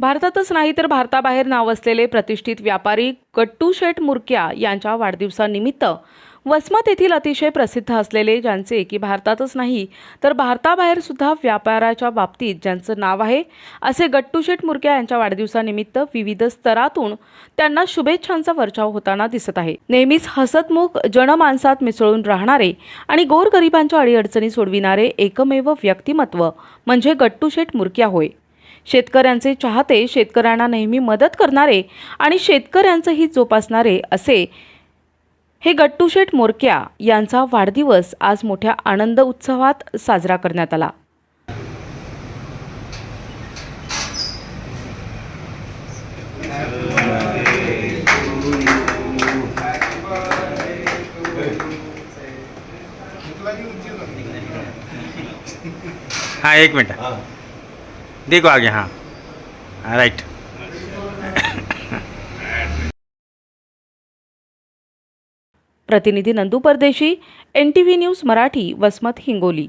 भारतातच नाही तर भारताबाहेर नाव असलेले प्रतिष्ठित व्यापारी गट्टू शेठ मुरक्या यांच्या वाढदिवसानिमित्त वसमत येथील अतिशय प्रसिद्ध असलेले ज्यांचे की भारतातच नाही तर भारताबाहेर सुद्धा व्यापाराच्या बाबतीत ज्यांचं नाव आहे असे गट्टू शेठ मुरक्या यांच्या वाढदिवसानिमित्त विविध स्तरातून त्यांना शुभेच्छांचा वर्चाव होताना दिसत आहे. नेहमीच हसतमुख जनमानसात मिसळून राहणारे आणि गोरगरिबांच्या अडीअडचणी सोडविणारे एकमेव व्यक्तिमत्व म्हणजे गट्टू शेठ मुरक्या होय. शेतकऱ्यांचे चाहते शेतकऱ्यांना नेहमी मदत करणारे आणि शेतकऱ्यांचंही जोपासणारे असे. हे गट्टूशेठ मोरक्या यांचा वाढदिवस आज मोठ्या आनंद उत्सवात साजरा करण्यात आला. हाँ एक मिनट. देखो आगे हाँ। राइट प्रतिनिधी Nandu Pardeshi N T V News Marathi Vasmat Hingoli.